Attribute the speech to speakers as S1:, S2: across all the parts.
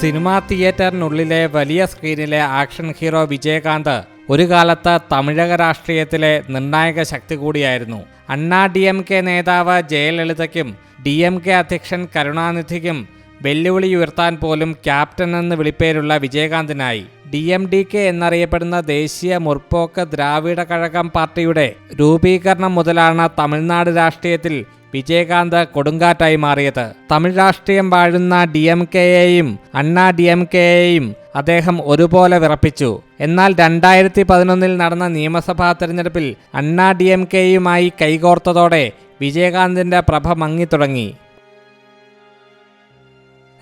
S1: Cinema തിയേറ്ററിനുള്ളിലെ വലിയ സ്ക്രീനിലെ action hero Vijayakanth ഒരു കാലത്ത് തമിഴക രാഷ്ട്രീയത്തിലെ നിർണായക ശക്തി കൂടിയായിരുന്നു. അണ്ണാ ഡി എം കെ നേതാവ് ജയലളിതയ്ക്കും ഡി എം കെ അധ്യക്ഷൻ കരുണാനിധിക്കും വെല്ലുവിളി ഉയർത്താൻ പോലും ക്യാപ്റ്റൻ എന്ന് വിളിപ്പേരുള്ള വിജയകാന്തിനായി ഡി എം ഡി കെ എന്നറിയപ്പെടുന്ന ദേശീയ മുർപ്പോക്ക് ദ്രാവിഡ കഴകം പാർട്ടിയുടെ രൂപീകരണം മുതലാണ് തമിഴ്നാട് രാഷ്ട്രീയത്തിൽ വിജയകാന്ത് കൊടുങ്കാറ്റായി മാറിയത്. തമിഴ് രാഷ്ട്രീയം വാഴുന്ന ഡി എം കെയെയും അണ്ണാ ഡി എം കെയെയും അദ്ദേഹം ഒരുപോലെ വിറപ്പിച്ചു. എന്നാൽ രണ്ടായിരത്തി പതിനൊന്നിൽ നടന്ന നിയമസഭാ തെരഞ്ഞെടുപ്പിൽ അണ്ണാ ഡി എം കെയുമായി കൈകോർത്തതോടെ വിജയകാന്തിന്റെ പ്രഭ മങ്ങിത്തുടങ്ങി.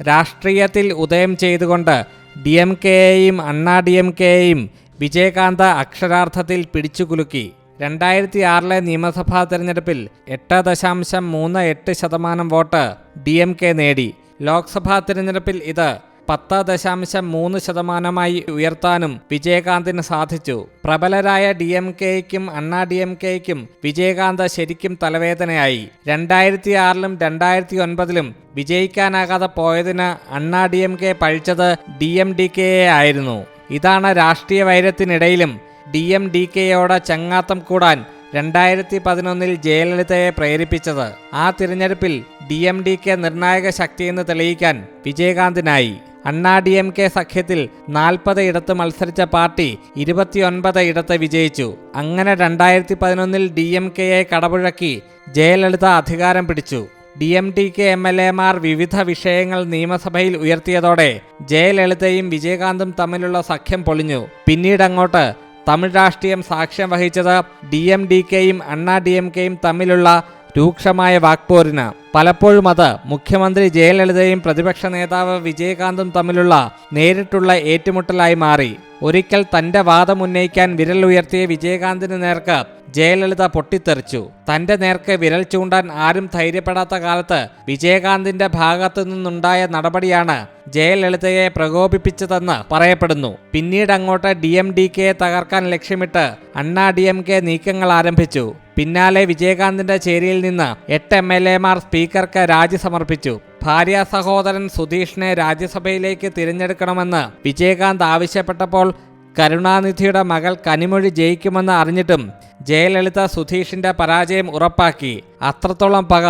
S1: രാഷ്ട്രീയത്തിൽ ഉദയം ചെയ്തുകൊണ്ട് ഡി എം കെയെയും അണ്ണാ ഡി എം കെയെയും വിജയകാന്ത് അക്ഷരാർത്ഥത്തിൽ പിടിച്ചുകുലുക്കി. രണ്ടായിരത്തി ആറിലെ നിയമസഭാ തെരഞ്ഞെടുപ്പിൽ എട്ട് ദശാംശം മൂന്ന് എട്ട് ശതമാനം വോട്ട് ഡി എം കെ നേടി. ലോക്സഭാ തെരഞ്ഞെടുപ്പിൽ ഇത് പത്ത് ദശാംശം മൂന്ന് ശതമാനമായി ഉയർത്താനും വിജയകാന്തിന് സാധിച്ചു. പ്രബലരായ ഡി എം കെയ്ക്കും അണ്ണാ ഡി എം കെയ്ക്കും വിജയകാന്ത് ശരിക്കും തലവേദനയായി. രണ്ടായിരത്തി ആറിലും രണ്ടായിരത്തി ഒൻപതിലും വിജയിക്കാനാകാതെ പോയതിന് അണ്ണാ ഡി എം കെ പഴിച്ചത് ഡി എം ഡി കെയെ ആയിരുന്നു. ഇതാണ് രാഷ്ട്രീയ വൈരത്തിനിടയിലും ഡി എം ഡി കെയോട് ചങ്ങാത്തം കൂടാൻ രണ്ടായിരത്തി പതിനൊന്നിൽ ജയലളിതയെ പ്രേരിപ്പിച്ചത്. ആ തിരഞ്ഞെടുപ്പിൽ ഡി എം ഡി കെ നിർണായക ശക്തിയെന്ന് തെളിയിക്കാൻ വിജയകാന്തിനായി. അണ്ണാ ഡി എം കെ സഖ്യത്തിൽ നാൽപ്പത് ഇടത്ത് മത്സരിച്ച പാർട്ടി ഇരുപത്തിയൊൻപത് ഇടത്ത് വിജയിച്ചു. അങ്ങനെ രണ്ടായിരത്തി പതിനൊന്നിൽ ഡി എം കെയെ കടപുഴക്കി ജയലളിത അധികാരം പിടിച്ചു. D M T K M L എമാർ വിവിധ വിഷയങ്ങൾ നിയമസഭയിൽ ഉയർത്തിയതോടെ ജയലളിതയും വിജയകാന്തും തമ്മിലുള്ള സഖ്യം പൊളിഞ്ഞു. പിന്നീടങ്ങോട്ട് തമിഴ് രാഷ്ട്രീയം സാക്ഷ്യം വഹിച്ചത് ഡി എം ഡി കെയും അണ്ണാ ഡി എം കെയും തമ്മിലുള്ള രൂക്ഷമായ വാക്പോരിന്. പലപ്പോഴും അത് മുഖ്യമന്ത്രി ജയലളിതയും പ്രതിപക്ഷ നേതാവ് വിജയകാന്തും തമ്മിലുള്ള നേരിട്ടുള്ള ഏറ്റുമുട്ടലായി മാറി. ഒരിക്കൽ തന്റെ വാദം ഉന്നയിക്കാൻ വിരൽ ഉയർത്തിയ വിജയകാന്തിന് നേർക്ക് ജയലളിത പൊട്ടിത്തെറിച്ചു. തന്റെ നേർക്ക് വിരൽ ചൂണ്ടാൻ ആരും ധൈര്യപ്പെടാത്ത കാലത്ത് വിജയകാന്തിന്റെ ഭാഗത്തു നിന്നുണ്ടായ നടപടിയാണ് ജയലളിതയെ പ്രകോപിപ്പിച്ചതെന്ന് പറയപ്പെടുന്നു. പിന്നീട് അങ്ങോട്ട് ഡി എം ഡി കെയെ തകർക്കാൻ ലക്ഷ്യമിട്ട് അണ്ണാ ഡി എം കെ നീക്കങ്ങൾ ആരംഭിച്ചു. പിന്നാലെ വിജയകാന്തിന്റെ ചേരിയിൽ നിന്ന് എട്ട് എം എൽ എമാർ സ്പീക്കർക്ക് രാജി സമർപ്പിച്ചു. ഭാര്യ സഹോദരൻ സുധീഷിനെ രാജ്യസഭയിലേക്ക് തിരഞ്ഞെടുക്കണമെന്ന് വിജയകാന്ത് ആവശ്യപ്പെട്ടപ്പോൾ കരുണാനിധിയുടെ മകൾ കനിമൊഴി ജയിക്കുമെന്ന് അറിഞ്ഞിട്ടും ജയലളിത സുധീഷിന്റെ പരാജയം ഉറപ്പാക്കി. അത്രത്തോളം പക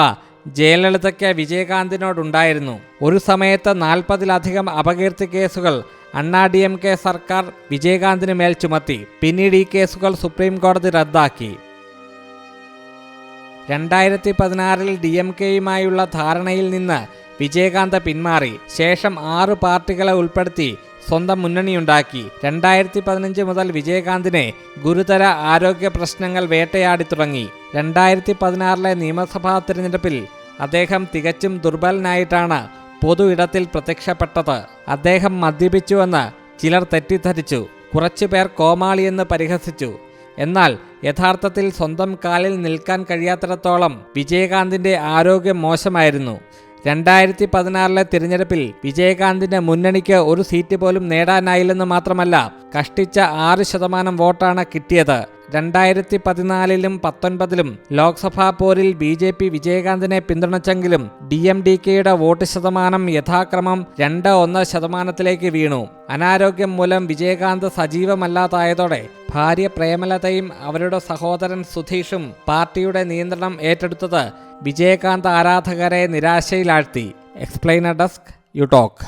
S1: ജയലളിതയ്ക്ക് വിജയകാന്തിനോടുണ്ടായിരുന്നു. ഒരു സമയത്ത് നാൽപ്പതിലധികം അപകീർത്തി കേസുകൾ അണ്ണാ ഡി എം കെ സർക്കാർ വിജയകാന്തിന് മേൽ ചുമത്തി. പിന്നീട് ഈ കേസുകൾ സുപ്രീം കോടതി റദ്ദാക്കി. രണ്ടായിരത്തി പതിനാറിൽ ഡി എം കെയുമായുള്ള ധാരണയിൽ നിന്ന് വിജയകാന്ത് പിന്മാറി. ശേഷം ആറ് പാർട്ടികളെ ഉൾപ്പെടുത്തി സ്വന്തം മുന്നണിയുണ്ടാക്കി. രണ്ടായിരത്തി പതിനഞ്ച് മുതൽ വിജയകാന്തിനെ ഗുരുതര ആരോഗ്യ പ്രശ്നങ്ങൾ വേട്ടയാടി തുടങ്ങി. രണ്ടായിരത്തി പതിനാറിലെ നിയമസഭാ തിരഞ്ഞെടുപ്പിൽ അദ്ദേഹം തികച്ചും ദുർബലനായിട്ടാണ് പൊതു ഇടത്തിൽ പ്രത്യക്ഷപ്പെട്ടത്. അദ്ദേഹം മദ്യപിച്ചുവെന്ന് ചിലർ തെറ്റിദ്ധരിച്ചു. കുറച്ചുപേർ കോമാളിയെന്ന് പരിഹസിച്ചു. എന്നാൽ യഥാർത്ഥത്തിൽ സ്വന്തം കാലിൽ നിൽക്കാൻ കഴിയാത്തിടത്തോളം വിജയകാന്തിന്റെ ആരോഗ്യം മോശമായിരുന്നു. രണ്ടായിരത്തി പതിനാറിലെ തിരഞ്ഞെടുപ്പിൽ വിജയകാന്തിന്റെ മുന്നണിക്ക് ഒരു സീറ്റ് പോലും നേടാനായില്ലെന്ന് മാത്രമല്ല കഷ്ടിച്ച ആറ് ശതമാനം വോട്ടാണ് കിട്ടിയത്. രണ്ടായിരത്തി പതിനാലിലും പത്തൊൻപതിലും ലോക്സഭാ പോരിൽ ബി ജെ പി വിജയകാന്തിനെ പിന്തുണച്ചെങ്കിലും ഡി എം ഡി കെയുടെ വോട്ട് ശതമാനം യഥാക്രമം രണ്ട് ഒന്ന് ശതമാനത്തിലേക്ക് വീണു. അനാരോഗ്യം മൂലം വിജയകാന്ത് സജീവമല്ലാതായതോടെ ഭാര്യ പ്രേമലതയും അവരുടെ സഹോദരൻ സുധീഷും പാർട്ടിയുടെ നിയന്ത്രണം ഏറ്റെടുത്തത് വിജയകാന്ത് ആരാധകരെ നിരാശയിലാഴ്ത്തി. Explainer desk U Talk